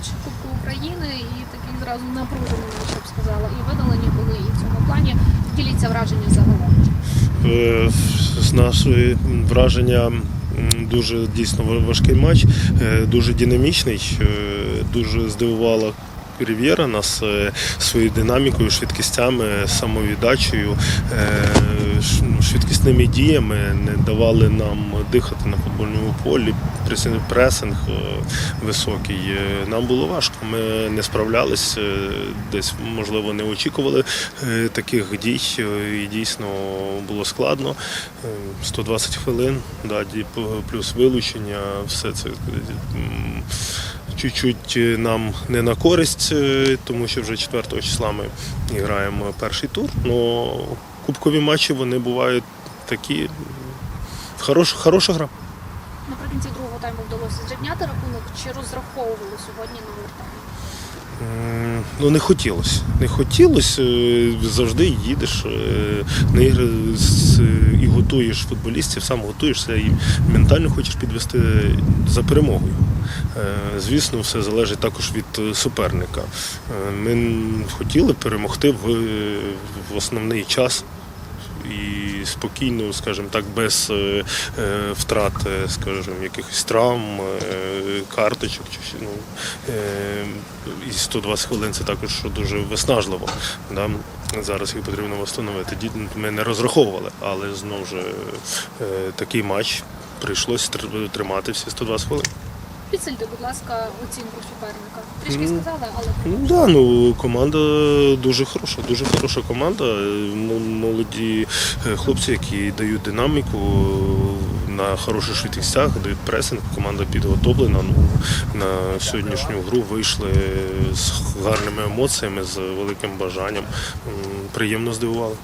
матч Кубку України і такий зразу напружений, я б сказала, і видалені були і в цьому плані. Діліться враження загалом. Е, З нашої враження дуже дійсно важкий матч, е, дуже динамічний, е, дуже здивувала. Рів'єра нас е, своєю динамікою, швидкістями, самовіддачею, е, швидкісними діями не давали нам дихати на футбольному полі. Прес- Пресинг е, високий. Нам було важко. Ми не справлялись, е, десь можливо не очікували таких дій. І дійсно було складно. Е, 120 хвилин, да, плюс вилучення, все це. Чуть-чуть е, нам не на користь, е, тому що вже 4 числа ми граємо перший тур. Но кубкові матчі вони бувають такі. Хорош, хороша гра. Наприкінці другого тайму вдалося зрівняти рахунок. Чи розраховували сьогодні на вертання? Ну, не хотілося. Не хотілося. е, Завжди їдеш е, на ігри і готуєш футболістів, сам готуєшся і ментально хочеш підвести за перемогою. Е, Звісно, все залежить також від е, суперника. Е, Ми хотіли перемогти в основний час. І спокійно, скажімо так, без е, е, втрат, е, скажімо, якихось травм, карточок чи ну, і 120 хвилин це також дуже виснажливо. Да? Зараз їх потрібно встановити. Ми не розраховували, але знову ж такий матч прийшлося тримати всі 120 хвилин. Підсильте, будь ласка, оцінку суперника. Трішки сказали, але Ну да, ну команда дуже хороша, дуже хороша команда. М- Молоді е, хлопці, які дають динаміку е, на хороших швидкістях, дають пресинг. Команда підготовлена. Ну на сьогоднішню гру вийшли з гарними емоціями, з великим бажанням. М, Приємно здивували.